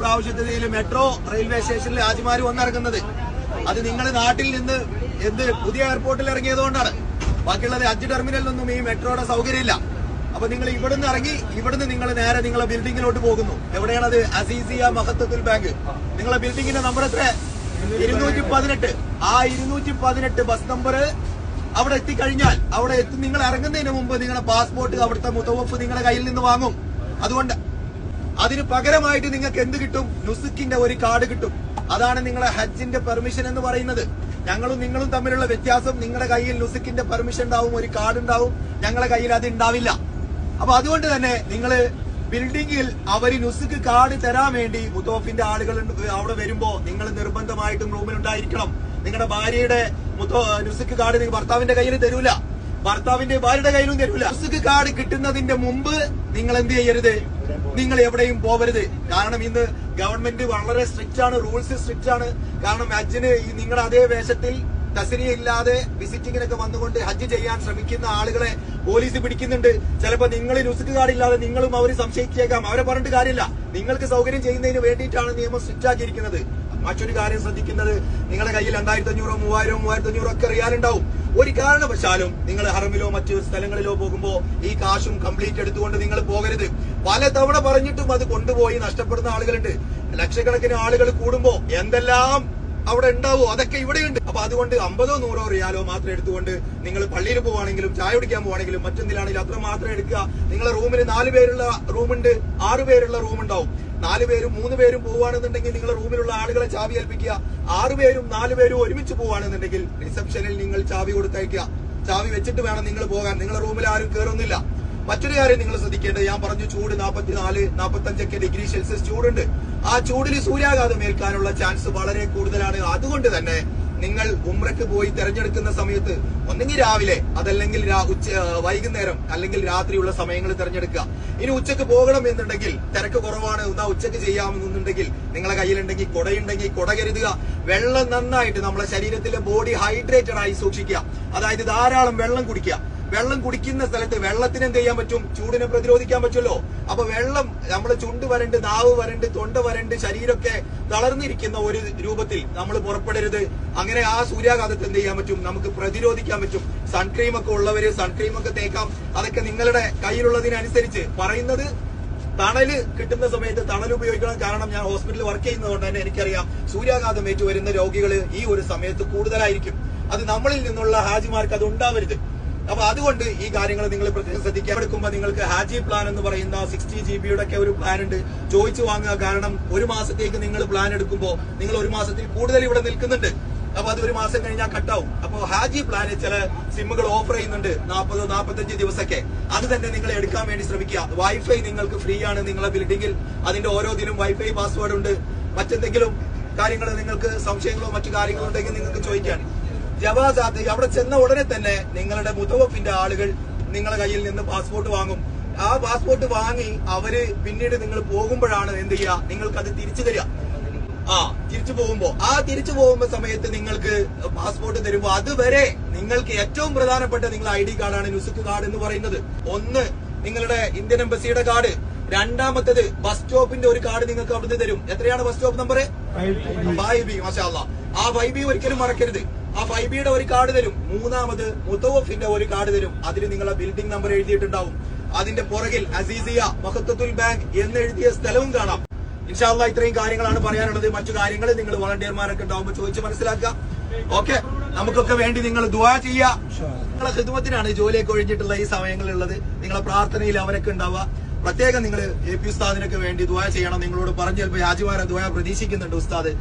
ഇപ്രാവശ്യത്തെ metro railway സ്റ്റേഷനിൽ ആദ്യമാര് വന്നിറങ്ങുന്നത്. അത് നിങ്ങൾ നാട്ടിൽ നിന്ന് എന്ത് പുതിയ എയർപോർട്ടിൽ ഇറങ്ങിയതുകൊണ്ടാണ്. ബാക്കിയുള്ളത് അഞ്ച് ടെർമിനലിൽ നിന്നും ഈ മെട്രോയുടെ സൗകര്യമില്ല. അപ്പൊ നിങ്ങൾ ഇവിടുന്ന് ഇറങ്ങി ഇവിടുന്ന് നിങ്ങൾ നേരെ നിങ്ങളെ ബിൽഡിങ്ങിലോട്ട് പോകുന്നു. എവിടെയാണത്? അസീസിയ മഹത്തത്തുൽ ബാങ്ക്. നിങ്ങളെ ബിൽഡിങ്ങിന്റെ നമ്പർ എത്ര ഇരുന്നൂറ്റി പതിനെട്ട് ആ ഇരുന്നൂറ്റി പതിനെട്ട് ബസ് നമ്പർ അവിടെ എത്തിക്കഴിഞ്ഞാൽ അവിടെ എത്തി നിങ്ങൾ ഇറങ്ങുന്നതിന് മുമ്പ് നിങ്ങളുടെ പാസ്പോർട്ട് അവിടുത്തെ മുതവപ്പ് നിങ്ങളുടെ കയ്യിൽ നിന്ന് വാങ്ങും. അതുകൊണ്ട് അതിന് പകരമായിട്ട് നിങ്ങൾക്ക് എന്ത് കിട്ടും? നുസുക്കിന്റെ ഒരു കാർഡ് കിട്ടും. അതാണ് നിങ്ങളെ ഹജ്ജിന്റെ പെർമിഷൻ എന്ന് പറയുന്നത്. ഞങ്ങളും നിങ്ങളും തമ്മിലുള്ള വ്യത്യാസം നിങ്ങളുടെ കയ്യിൽ നുസുക്കിന്റെ പെർമിഷൻ ഉണ്ടാവും ഒരു കാർഡ് ഉണ്ടാവും. ഞങ്ങളുടെ കയ്യിൽ അത് ഉണ്ടാവില്ല. അപ്പൊ അതുകൊണ്ട് തന്നെ നിങ്ങൾ ബിൽഡിംഗിൽ അവർ നുസുക്ക് കാർഡ് തരാൻ വേണ്ടി മുത്തോഫിന്റെ ആളുകൾ അവിടെ വരുമ്പോ നിങ്ങൾ നിർബന്ധമായിട്ടും റൂമിൽ ഉണ്ടായിരിക്കണം. നിങ്ങളുടെ ഭാര്യയുടെ മുത്തോ നുസുക്ക് കാർഡ് നിങ്ങൾ ഭർത്താവിന്റെ കയ്യിൽ തരൂല. ഭർത്താവിന്റെ ഭാര്യയുടെ കയ്യിലും തരൂല. നുസുക്ക് കാർഡ് കിട്ടുന്നതിന്റെ മുമ്പ് നിങ്ങൾ എന്ത് ചെയ്യരുത്? നിങ്ങൾ എവിടെയും പോവരുത്. കാരണം ഇന്ന് ഗവൺമെന്റ് വളരെ സ്ട്രിക്റ്റ് ആണ് റൂൾസ് സ്ട്രിക്റ്റ് ആണ്. കാരണം ഹജ്ജിന് ഈ നിങ്ങളുടെ അതേ വേഷത്തിൽ തസ്രിയ ഇല്ലാതെ വിസിറ്റിങ്ങിനൊക്കെ വന്നുകൊണ്ട് ഹജ്ജ് ചെയ്യാൻ ശ്രമിക്കുന്ന ആളുകളെ പോലീസ് പിടിക്കുന്നുണ്ട്. ചിലപ്പോൾ നിങ്ങൾ കാർഡ് ഇല്ലാതെ നിങ്ങളും അവർ സംശയിച്ചേക്കാം. അവരെ പറഞ്ഞിട്ട് കാര്യമില്ല. നിങ്ങൾക്ക് സൗകര്യം ചെയ്യുന്നതിന് വേണ്ടിയിട്ടാണ് നിയമം സ്ട്രിക്റ്റ് ആക്കിയിരിക്കുന്നത്. മറ്റൊരു കാര്യം ശ്രദ്ധിക്കുന്നത് നിങ്ങളുടെ കയ്യിൽ രണ്ടായിരത്തി അഞ്ഞൂറോ മൂവായിരോ മൂവായിരത്തി അഞ്ഞൂറോ ഒക്കെ റിയാലുണ്ടാവും ഒരു കാരണവശാലും നിങ്ങൾ ഹറമിലോ മറ്റു സ്ഥലങ്ങളിലോ പോകുമ്പോൾ ഈ കാശും കംപ്ലീറ്റ് എടുത്തുകൊണ്ട് നിങ്ങൾ പോകരുത്. പലതവണ പറഞ്ഞിട്ടും അത് കൊണ്ടുപോയി നഷ്ടപ്പെടുന്ന ആളുകളുണ്ട്. ലക്ഷക്കണക്കിന് ആളുകൾ കൂടുമ്പോൾ എന്തെല്ലാം അവിടെ ഉണ്ടാവോ? അതൊക്കെ ഇവിടെയുണ്ട്. അപ്പൊ അതുകൊണ്ട് അമ്പതോ നൂറോ റിയാലോ മാത്രം എടുത്തുകൊണ്ട് നിങ്ങൾ പള്ളിയിൽ പോവാണെങ്കിലും ചായ കുടിക്കാൻ പോവാണെങ്കിലും മറ്റെന്തിലാണെങ്കിലും അത്ര മാത്രം എടുക്കുക. നിങ്ങളെ റൂമിൽ നാല് പേരുള്ള റൂമുണ്ട് ആറ് പേരുള്ള റൂം ഉണ്ടാവും നാല് പേരും മൂന്ന് പേരും പോവുകയാണെന്നുണ്ടെങ്കിൽ നിങ്ങളുടെ റൂമിലുള്ള ആളുകളെ ചാവി ഏൽപ്പിക്കുക. ആറ് പേരും നാല് പേരും ഒരുമിച്ച് പോവുകയാണെന്നുണ്ടെങ്കിൽ റിസപ്ഷനിൽ നിങ്ങൾ ചാവി കൊടുത്തയക്കുക. ചാവി വെച്ചിട്ട് വേണം നിങ്ങൾ പോകാൻ. നിങ്ങളുടെ റൂമിൽ ആരും കയറുന്നില്ല മറ്റൊരു കാര്യം നിങ്ങൾ ശ്രദ്ധിക്കേണ്ടത് ഞാൻ പറഞ്ഞു ചൂട് നാൽപ്പത്തിനാല് നാൽപ്പത്തഞ്ചൊക്കെ ഡിഗ്രി സെൽഷ്യസ് ചൂടുണ്ട്. ആ ചൂടിൽ സൂര്യാഘാതം ഏൽക്കാനുള്ള ചാൻസ് വളരെ കൂടുതലാണ്. അതുകൊണ്ട് തന്നെ നിങ്ങൾ ഉമ്രക്ക് പോയി തെരഞ്ഞെടുക്കുന്ന സമയത്ത് ഒന്നെങ്കിൽ രാവിലെ അതല്ലെങ്കിൽ ഉച്ച വൈകുന്നേരം അല്ലെങ്കിൽ രാത്രിയുള്ള സമയങ്ങൾ തിരഞ്ഞെടുക്കുക. ഇനി ഉച്ചയ്ക്ക് പോകണം എന്നുണ്ടെങ്കിൽ തിരക്ക് കുറവാണ്. എന്നാ ഉച്ചയ്ക്ക് ചെയ്യാമെന്നുണ്ടെങ്കിൽ നിങ്ങളെ കയ്യിലുണ്ടെങ്കിൽ കുടയുണ്ടെങ്കിൽ കുട കരുതുക. വെള്ളം നന്നായിട്ട് നമ്മളെ ശരീരത്തിലെ ബോഡി ഹൈഡ്രേറ്റഡ് ആയി സൂക്ഷിക്കുക. അതായത് ധാരാളം വെള്ളം കുടിക്കുക. വെള്ളം കുടിക്കുന്ന സ്ഥലത്ത് വെള്ളത്തിന് എന്ത് ചെയ്യാൻ പറ്റും? ചൂടിനെ പ്രതിരോധിക്കാൻ പറ്റുമല്ലോ. അപ്പൊ വെള്ളം നമ്മൾ ചുണ്ട് വരണ്ട് നാവ് വരണ്ട് തൊണ്ട വരണ്ട് ശരീരമൊക്കെ തളർന്നിരിക്കുന്ന ഒരു രൂപത്തിൽ നമ്മൾ പുറപ്പെടരുത്. അങ്ങനെ ആ സൂര്യാഘാതത്തെ എന്ത് ചെയ്യാൻ പറ്റും? നമുക്ക് പ്രതിരോധിക്കാൻ പറ്റും. സൺക്രീം ഒക്കെ ഉള്ളവര് സൺക്രീം ഒക്കെ തേക്കാം. അതൊക്കെ നിങ്ങളുടെ കയ്യിലുള്ളതിനനുസരിച്ച് പറയുന്നത് തണൽ കിട്ടുന്ന സമയത്ത് തണൽ ഉപയോഗിക്കണം. കാരണം ഞാൻ ഹോസ്പിറ്റലിൽ വർക്ക് ചെയ്യുന്നതുകൊണ്ട് തന്നെ എനിക്കറിയാം സൂര്യാഘാതം ഏറ്റു വരുന്ന രോഗികൾ ഈ ഒരു സമയത്ത് കൂടുതലായിരിക്കും. അത് നമ്മളിൽ നിന്നുള്ള ഹാജിമാർക്ക് അത് ഉണ്ടാവരുത്. അപ്പൊ അതുകൊണ്ട് ഈ കാര്യങ്ങൾ നിങ്ങൾ പ്രത്യേകം ശ്രദ്ധിക്കാൻ എടുക്കുമ്പോൾ നിങ്ങൾക്ക് ഹാജി പ്ലാൻ എന്ന് പറയുന്ന സിക്സ്റ്റി ജി ബിയുടെ ഒക്കെ ഒരു പ്ലാൻ ഉണ്ട്. ചോദിച്ചു വാങ്ങുക. കാരണം ഒരു മാസത്തേക്ക് നിങ്ങൾ പ്ലാൻ എടുക്കുമ്പോൾ നിങ്ങൾ ഒരു മാസത്തിൽ കൂടുതൽ ഇവിടെ നിൽക്കുന്നുണ്ട്. അപ്പൊ അത് ഒരു മാസം കഴിഞ്ഞാൽ കട്ടാവും അപ്പൊ ഹാജി പ്ലാന് ചില സിമ്മുകൾ ഓഫർ ചെയ്യുന്നുണ്ട്. നാൽപ്പതോ നാൽപ്പത്തഞ്ച് ദിവസമൊക്കെ അത് തന്നെ നിങ്ങൾ എടുക്കാൻ വേണ്ടി ശ്രമിക്കുക. വൈഫൈ നിങ്ങൾക്ക് ഫ്രീ ആണ് നിങ്ങളെ ബിൽഡിംഗിൽ അതിന്റെ ഓരോ ദിനം വൈഫൈ പാസ്വേഡ് ഉണ്ട്. മറ്റെന്തെങ്കിലും കാര്യങ്ങൾ നിങ്ങൾക്ക് സംശയങ്ങളോ മറ്റു കാര്യങ്ങളോ ഉണ്ടെങ്കിൽ നിങ്ങൾക്ക് ചോദിക്കാൻ ജവാസാത്ത് അവിടെ ചെന്ന ഉടനെ തന്നെ നിങ്ങളുടെ മുതുവപ്പിന്റെ ആളുകൾ നിങ്ങളുടെ കയ്യിൽ നിന്ന് പാസ്പോർട്ട് വാങ്ങും. ആ പാസ്പോർട്ട് വാങ്ങി അവർ പിന്നീട് നിങ്ങൾ പോകുമ്പോഴാണ് എന്ത് ചെയ്യുക? നിങ്ങൾക്ക് അത് തിരിച്ചു തരിക. ആ തിരിച്ചു പോകുമ്പോ. ആ തിരിച്ചു പോകുമ്പോ സമയത്ത് നിങ്ങൾക്ക് പാസ്പോർട്ട് തരുമ്പോ അതുവരെ നിങ്ങൾക്ക് ഏറ്റവും പ്രധാനപ്പെട്ട നിങ്ങൾ ഐ ഡി കാർഡാണ് നുസുക്ക് കാർഡ് എന്ന് പറയുന്നത്. ഒന്ന് നിങ്ങളുടെ ഇന്ത്യൻ എംബസിയുടെ കാർഡ്. രണ്ടാമത്തത് ബസ് സ്റ്റോപ്പിന്റെ ഒരു കാർഡ് നിങ്ങൾക്ക് അവിടുന്ന് തരും. എത്രയാണ് bus stop number five B. മാഷാല്ല ആ ഫൈവ് ബി ഒരിക്കലും മറക്കരുത്. ആ ഫൈവ് ബിയുടെ ഒരു കാർഡ് തരും. മൂന്നാമത് മുത്തവഫിന്റെ ഒരു കാർഡ് തരും. അതിൽ നിങ്ങളെ ബിൽഡിംഗ് നമ്പർ എഴുതിയിട്ടുണ്ടാവും. അതിന്റെ പുറകിൽ അസീസിയ മഹത്തത്തുൽ ബാങ്ക് എന്ന് എഴുതിയ സ്ഥലവും കാണാം. ഇൻഷാല്ല ഇത്രയും കാര്യങ്ങളാണ് പറയാനുള്ളത്. മറ്റു കാര്യങ്ങൾ നിങ്ങൾ വളണ്ടിയർമാരൊക്കെ ഉണ്ടാവുമ്പോൾ ചോദിച്ച് മനസ്സിലാക്കുക. ഓക്കെ? നമുക്കൊക്കെ വേണ്ടി നിങ്ങൾ ദുവാ ചെയ്യുക. നിങ്ങളെ ഹിതുമത്തിനാണ് ജോലിയൊക്കെ ഒഴിഞ്ഞിട്ടുള്ള ഈ സമയങ്ങളിലുള്ളത്. നിങ്ങളെ പ്രാർത്ഥനയിൽ അവരൊക്കെ ഉണ്ടാവുക. പ്രത്യേകം നിങ്ങൾ എ പി ഉസ്താദിനൊക്കെ വേണ്ടി ദുവാ ചെയ്യണം. നിങ്ങളോട് പറഞ്ഞു ചിലപ്പോൾ യാജിമാരെ ദുവാ പ്രതീക്ഷിക്കുന്നുണ്ട് ഉസ്താദ്.